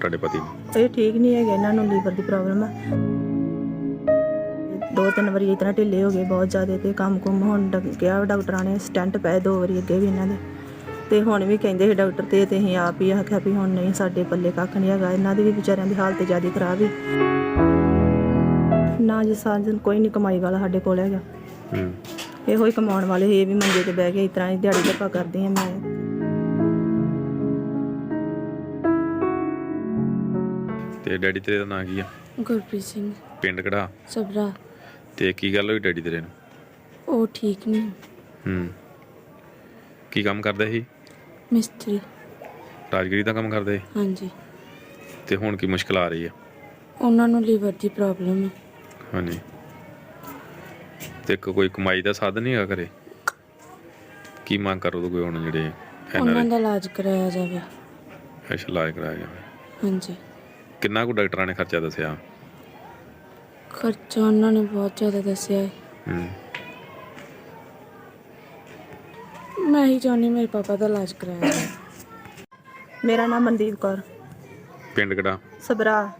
ਤੁਹਾਡੇ ਪਤੀ ਨੂੰ? ਇਹ ਠੀਕ ਨਹੀਂ ਹੈਗੇ ਇਹਨਾਂ ਨੂੰ ਲੀਵਰ ਦੀ ਪ੍ਰੋਬਲਮ ਆ। ਦੋ ਤਿੰਨ ਵਾਰੀ ਇਤਨਾ ਢਿੱਲੇ ਹੋ ਗਏ ਬਹੁਤ ਜ਼ਿਆਦਾ ਤੇ ਕੰਮ ਕੁੰਮ ਹੁਣ ਡ- ਕਿਹਾ ਡਾਕਟਰਾਂ ਨੇ ਸਟੈਂਟ ਪਏ ਦੋ ਵਾਰੀ ਅੱਗੇ ਵੀ ਇਹਨਾਂ ਦੇ। ਤੇ ਹੁਣ ਵੀ ਕਹਿੰਦੇ ਸੀ ਡਾਕਟਰ ਤੇ ਤੇ ਅਸੀਂ ਆਪ ਹੀ ਆਖਿਆ ਵੀ ਹੁਣ ਨਹੀਂ ਸਾਡੇ ਪੱਲੇ ਕੱਖ ਨਹੀਂ ਹੈਗਾ ਇਹਨਾਂ ਦੀ ਵੀ ਵਿਚਾਰਿਆਂ ਦੀ ਹਾਲਤ ਜ਼ਿਆਦਾ ਖਰਾਬ ਹੈ ਨਾ ਜੀ ਸਾਜਨ ਕੋਈ ਨਹੀਂ ਕਮਾਈ ਵਾਲਾ ਸਾਡੇ ਕੋਲ ਹੈਗਾ। ਹੂੰ। ਇਹੋ ਹੀ ਕਮਾਉਣ ਵਾਲੇ ਸੀ, ਇਹ ਵੀ ਮੰਜੇ ਤੇ ਬਹਿ ਕੇ ਇਸ ਤਰ੍ਹਾਂ ਹੀ ਦਿਹਾੜੀ ਧੱਪਾ ਕਰਦੀ ਹਾਂ ਮੈਂ ਤੇ ਡੈਡੀ ਤੇਰੇ ਦਾ ਨਾਂ ਕੀ ਆ? ਗੁਰਪ੍ਰੀਤ ਸਿੰਘ। ਪਿੰਡ ਕਿਹੜਾ? ਸਬਰਾ ਤੇ ਕੀ ਗੱਲ ਹੋਈ ਡੈਡੀ ਤੇਰੇ ਨੂੰ ਉਹ ਠੀਕ ਨਹੀਂ। ਹੂੰ। ਕੀ ਕੰਮ ਕਰਦੇ ਸੀ? ਮਿਸਤਰੀ। ਰਾਜਗੀਰੀ ਦਾ ਕੰਮ ਕਰਦੇ? ਸੀ? ਹਾਂਜੀ। ਤੇ ਹੁਣ ਕੀ ਮੁਸ਼ਕਲ ਆ ਰਹੀ ਆ? ਉਹਨਾਂ ਨੂੰ ਲੀਵਰ ਦੀ ਪ੍ਰੋਬਲਮ ਹੈ ਹਾਂਜੀ। ਤੇ ਇੱਕ ਕੋਈ ਕਮਾਈ ਦਾ ਸਾਧਨ ਨਹੀਂ ਹੈਗਾ ਘਰੇ? ਕੀ ਮੰਗ ਕਰੋ ਕੋਈ ਹੁਣ ਜਿਹੜੇ ਉਹਨਾਂ ਦਾ ਇਲਾਜ ਕਰਾਇਆ ਜਾਵੇ। ਇਲਾਜ ਕਰਾਇਆ ਜਾਵੇ। ਹਾਂਜੀ। ਕਿੰਨਾ ਕੁ ਡਾਕਟਰਾਂ ਨੇ ਖਰਚਾ ਦੱਸਿਆ? ਖਰਚਾ ਉਹਨਾਂ ਨੇ ਬਹੁਤ ਜ਼ਿਆਦਾ ਦੱਸਿਆ ਹੈ। ਹੂੰ। ਮੈਂ ਹੀ ਚਾਹੁੰਦੀ ਮੇਰੇ ਪਾਪਾ ਦਾ ਇਲਾਜ ਕਰਾਇਆ ਜਾਵੇ। ਮੇਰਾ ਨਾਮ ਮਨਦੀਪ ਕੌਰ। ਪਿੰਡ ਕਿਹੜਾ? ਸਬਰਾ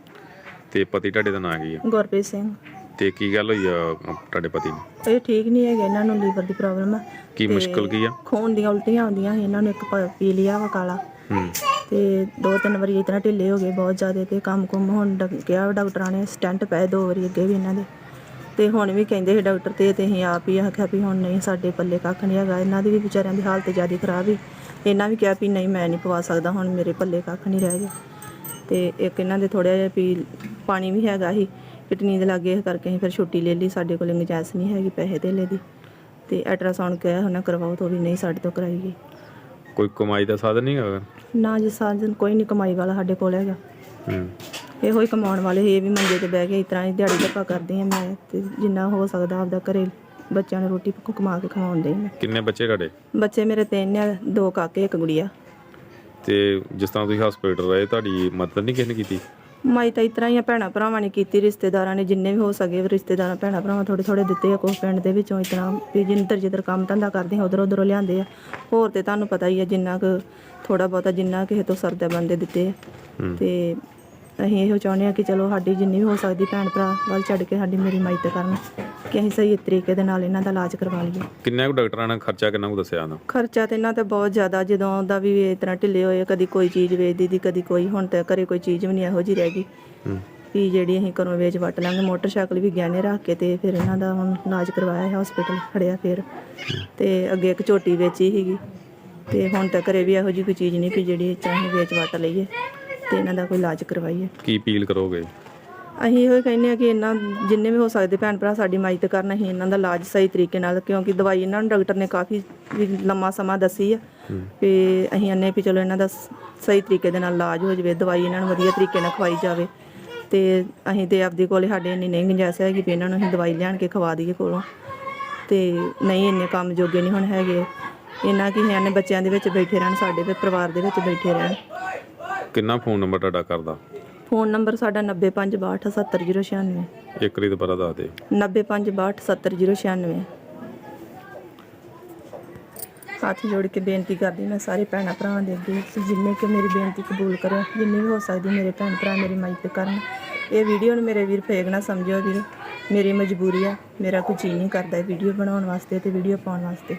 ਤੇ ਪਤੀ ਤੁਹਾਡੇ ਦਾ ਨਾਂ ਕੀ ਆ? ਗੁਰਪ੍ਰੀਤ ਸਿੰਘ। ਤੇ ਕੀ ਗੱਲ ਹੋਈ ਆ ਤੁਹਾਡੇ ਪਤੀ ਨੂੰ? ਇਹ ਠੀਕ ਨਹੀਂ ਹੈਗੇ ਇਹਨਾਂ ਨੂੰ ਲੀਵਰ ਦੀ ਪ੍ਰੋਬਲਮ ਆ। ਕੀ ਮੁਸ਼ਕਲ ਕੀ ਆ? ਖੂਨ ਦੀਆਂ ਉਲਟੀਆਂ ਆਉਂਦੀਆਂ ਸੀ ਇਹਨਾਂ ਨੂੰ ਇੱਕ ਪ- ਪੀ ਲਿਆ ਵਾ ਕਾਲਾ। ਤੇ ਦੋ ਤਿੰਨ ਵਾਰੀ ਇਤਨਾ ਢਿੱਲੇ ਹੋ ਗਏ, ਬਹੁਤ ਜ਼ਿਆਦਾ ਤੇ ਕੰਮ ਕੁਮ ਹੁਣ ਡ- ਕਿਹਾ ਡਾਕਟਰਾਂ ਨੇ ਸਟੈਂਟ ਪਏ ਦੋ ਵਾਰੀ ਅੱਗੇ ਵੀ ਇਹਨਾਂ ਦੇ। ਤੇ ਹੁਣ ਵੀ ਕਹਿੰਦੇ ਸੀ ਡਾਕਟਰ ਤੇ ਤੇ ਅਸੀਂ ਆਪ ਹੀ ਆਖਿਆ ਵੀ ਹੁਣ ਨਹੀਂ, ਸਾਡੇ ਪੱਲੇ ਕੱਖ ਨਹੀਂ ਹੈਗਾ। ਇਹਨਾਂ ਦੀ ਵੀ ਵਿਚਾਰਿਆਂ ਦੀ ਹਾਲਤ ਜ਼ਿਆਦਾ ਖਰਾਬ ਹੀ ਇਹਨਾਂ ਵੀ ਕਿਹਾ ਵੀ ਨਹੀਂ, ਮੈਂ ਨਹੀਂ ਪਵਾ ਸਕਦਾ, ਹੁਣ ਮੇਰੇ ਪੱਲੇ ਕੱਖ ਨਹੀਂ ਰਹਿ ਗਿਆ ਤੇ ਇੱਕ ਇਹਨਾਂ ਦੇ ਥੋੜ੍ਹਾ ਜਿਹਾ ਵੀ ਪਾਣੀ ਵੀ ਹੈਗਾ ਸੀ ਕਿਡਨੀ ਦੇ ਲਾਗੇ ਇਸ ਕਰਕੇ ਅਸੀਂ ਫਿਰ ਛੁੱਟੀ ਲੈ ਲਈ। ਸਾਡੇ ਕੋਲ ਗੁੰਜਾਇਸ਼ ਨਹੀਂ ਹੈਗੀ, ਪੈਸੇ ਧੇਲੇ ਦੀ। ਤੇ ਅਲਟਰਾਸਾਊਂਡ ਕਿਹਾ ਉਹਨਾਂ ਕਰਵਾਓ, ਤਾਂ ਉਹ ਵੀ ਨਹੀਂ ਸਾਡੇ ਤੋਂ ਕਰਾਈ ਗਈ ਕੋਈ ਕਮਾਈ ਦਾ ਸਾਧਨ ਨਹੀਂ ਹੈਗਾ? ਨਾ ਜੀ ਸਾਜਨ ਕੋਈ ਨਹੀਂ ਕਮਾਈ ਵਾਲਾ ਸਾਡੇ ਕੋਲ ਹੈਗਾ। ਹੂੰ। ਇਹੋ ਹੀ ਕਮਾਉਣ ਵਾਲੇ ਇਹ ਵੀ ਮੰਜੇ ਤੇ ਬਹਿ ਕੇ ਇਸ ਤਰ੍ਹਾਂ ਹੀ ਦਿਹਾੜੀ ਧੱਪਾ ਕਰਦੀ ਹਾਂ ਮੈਂ ਤੇ ਜਿੰਨਾ ਹੋ ਸਕਦਾ ਆਪਦਾ ਘਰੇ ਬੱਚਿਆਂ ਨੂੰ ਰੋਟੀ ਪੱਕੋ ਕਮਾ ਕੇ ਖਵਾਉਂਦੇ ਮੈਂ। ਕਿੰਨੇ ਬੱਚੇ ਤੁਹਾਡੇ? ਬੱਚੇ ਮੇਰੇ ਤਿੰਨ ਆ ਦੋ ਕਾਕੇ ਇੱਕ ਗੁੜੀਆ। ਤੇ ਜਿਸ ਤਰ੍ਹਾਂ ਤੁਸੀਂ ਹਸਪੀਟਲ ਰਹੇ ਤੁਹਾਡੀ ਮਦਦ ਨਹੀਂ ਕਿਸੇ ਨੇ ਕੀਤੀ? ਮਾਈ ਤਾਂ ਇਸ ਤਰ੍ਹਾਂ ਹੀ ਆ ਭੈਣਾਂ ਭਰਾਵਾਂ ਨੇ ਕੀਤੀ ਰਿਸ਼ਤੇਦਾਰਾਂ ਨੇ ਜਿੰਨੇ ਵੀ ਹੋ ਸਕੇ ਰਿਸ਼ਤੇਦਾਰਾਂ ਭੈਣਾਂ ਭਰਾਵਾਂ ਥੋੜੇ ਥੋੜੇ ਦਿੱਤੇ ਆ ਕੁਛ ਪਿੰਡ ਦੇ ਵਿੱਚੋਂ ਤਰ੍ਹਾਂ ਵੀ ਜਿੰਦਰ ਜਿੱਧਰ ਕੰਮ ਧੰਦਾ ਕਰਦੇ ਆ ਉਧਰ ਉਧਰੋਂ ਲਿਆਂਦੇ ਆ। ਹੋਰ ਤੇ ਤੁਹਾਨੂੰ ਪਤਾ ਹੀ ਆ ਜਿੰਨਾ ਕੁ ਥੋੜਾ ਬਹੁਤਾ ਜਿੰਨਾ ਕਿਸੇ ਤੋਂ ਸਰਦਾ ਬੰਦੇ ਦਿੱਤੇ ਆ। ਹੂੰ। ਤੇ ਅਸੀਂ ਇਹੋ ਚਾਹੁੰਦੇ ਆ ਕਿ ਚਲੋ ਸਾਡੀ ਜਿੰਨੀ ਵੀ ਹੋ ਸਕਦੀ ਭੈਣ ਭਰਾ ਵੱਲ ਛੱਡ ਕੇ ਸਾਡੀ ਮੇਰੀ ਮਦਦ ਕਰਨ ਕਿ ਅਸੀਂ ਸਹੀ ਤਰੀਕੇ ਦੇ ਨਾਲ ਇਹਨਾਂ ਦਾ ਇਲਾਜ ਕਰਵਾ ਲਈਏ। ਕਿੰਨਾ ਕੁ ਡਾਕਟਰਾਂ ਨੇ ਖਰਚਾ ਕਿੰਨਾ ਕੁ ਦੱਸਿਆ ਨਾ? ਖਰਚਾ ਤੇ ਇਹਨਾਂ ਤੇ ਬਹੁਤ ਜ਼ਿਆਦਾ ਜਦੋਂ ਦਾ ਵੀ ਇਸ ਤਰ੍ਹਾਂ ਢਿੱਲੇ ਹੋਏ ਕਦੀ ਕੋਈ ਚੀਜ਼ ਵੇਚਦੀ ਦੀ ਕਦੀ ਕੋਈ ਹੁਣ ਤੇ ਘਰੇ ਕੋਈ ਚੀਜ਼ ਵੀ ਨਹੀਂ ਇਹੋ ਜਿਹੀ ਰਹਿ ਗਈ। ਹੂੰ। ਵੀ ਜਿਹੜੀ ਅਸੀਂ ਘਰੋਂ ਵੇਚ ਵਟ ਲਾਂਗੇ ਮੋਟਰਸਾਈਕਲ ਵੀ ਗਹਿਣੇ ਰੱਖ ਕੇ ਤੇ ਫਿਰ ਇਹਨਾਂ ਦਾ ਹੁਣ ਇਲਾਜ ਕਰਵਾਇਆ ਹਸਪੀਟਲ ਖੜਿਆ ਫਿਰ। ਤੇ ਅੱਗੇ ਇੱਕ ਝੋਟੀ ਵੇਚੀ ਸੀਗੀ ਤੇ ਹੁਣ ਤਾਂ ਘਰੇ ਵੀ ਇਹੋ ਜਿਹੀ ਕੋਈ ਚੀਜ਼ ਨਹੀਂ ਵੀ ਜਿਹੜੀ ਚਾਹੇ ਵੇਚ ਵਟ ਲਈਏ। ਤੇ ਇਹਨਾਂ ਦਾ ਕੋਈ ਇਲਾਜ ਕਰਵਾਈਏ। ਕੀ ਅਪੀਲ ਕਰੋਗੇ? ਅਸੀਂ ਇਹੋ ਹੀ ਕਹਿੰਦੇ ਆ ਕਿ ਇਹਨਾਂ ਜਿੰਨੇ ਵੀ ਹੋ ਸਕਦੇ ਭੈਣ ਭਰਾ ਸਾਡੀ ਮਦਦ ਕਰਨ ਅਸੀਂ ਇਹਨਾਂ ਦਾ ਇਲਾਜ ਸਹੀ ਤਰੀਕੇ ਨਾਲ ਕਿਉਂਕਿ ਦਵਾਈ ਇਹਨਾਂ ਨੂੰ ਡਾਕਟਰ ਨੇ ਕਾਫੀ ਵੀ ਲੰਮਾ ਸਮਾਂ ਦੱਸੀ ਆ। ਵੀ ਅਸੀਂ ਅੰਨੇ ਵੀ ਚਲੋ ਇਹਨਾਂ ਦਾ ਸ- ਸਹੀ ਤਰੀਕੇ ਦੇ ਨਾਲ ਇਲਾਜ ਹੋ ਜਾਵੇ ਦਵਾਈ ਇਹਨਾਂ ਨੂੰ ਵਧੀਆ ਤਰੀਕੇ ਨਾਲ ਖਵਾਈ ਜਾਵੇ। ਤੇ ਅਸੀਂ ਤੇ ਆਪਦੇ ਕੋਲੇ ਸਾਡੇ ਇੰਨੀ ਨਹੀਂ ਗੁੰਜਾਇਸ਼ ਹੈਗੀ ਵੀ ਇਹਨਾਂ ਨੂੰ ਅਸੀਂ ਦਵਾਈ ਲਿਆਣ ਕੇ ਖਵਾ ਦਈਏ ਕੋਲੋਂ। ਤੇ ਨਹੀਂ ਇੰਨੇ ਕੰਮ ਜੋਗੇ ਨਹੀਂ ਹੁਣ ਹੈਗੇ। ਇਹਨਾਂ ਕੀ ਹੈ ਨੇ ਬੱਚਿਆਂ ਦੇ ਵਿੱਚ ਬੈਠੇ ਰਹਿਣ ਸਾਡੇ ਤੇ ਪਰਿਵਾਰ ਦੇ ਵਿੱਚ ਬੈਠੇ ਰਹਿਣ। ਕਿੰਨਾ ਫੋਨ ਨੰਬਰ ਤੁਹਾਡਾ ਕਰਦਾ? ਫੋਨ ਨੰਬਰ ਸਾਡਾ 9562870096 ਇੱਕ ਰੀ ਦੁਬਾਰਾ ਦੱਸ ਦੇ 9562870096 ਹੱਥ ਜੋੜ ਕੇ ਬੇਨਤੀ ਕਰਦੀ ਮੈਂ ਸਾਰੇ ਭੈਣਾਂ ਭਰਾਵਾਂ ਦੇ ਅੱਗੇ ਕਿ ਜਿੰਨੇ ਕਿ ਮੇਰੀ ਬੇਨਤੀ ਕਬੂਲ ਕਰੋ ਜਿੰਨੀ ਵੀ ਹੋ ਸਕਦੀ ਮੇਰੇ ਭੈਣ ਭਰਾ ਮੇਰੀ ਮਦਦ ਕਰਨ। ਇਹ ਵੀਡੀਓ ਨੂੰ ਮੇਰੇ ਵੀਰ ਫੇਕ ਨਾ ਸਮਝਿਓ ਵੀਰ। ਮੇਰੀ ਮਜਬੂਰੀ ਆ ਮੇਰਾ ਕੁਝ ਨਹੀਂ ਕਰਦਾ ਵੀਡੀਓ ਬਣਾਉਣ ਵਾਸਤੇ ਤੇ ਵੀਡੀਓ ਪਾਉਣ ਵਾਸਤੇ।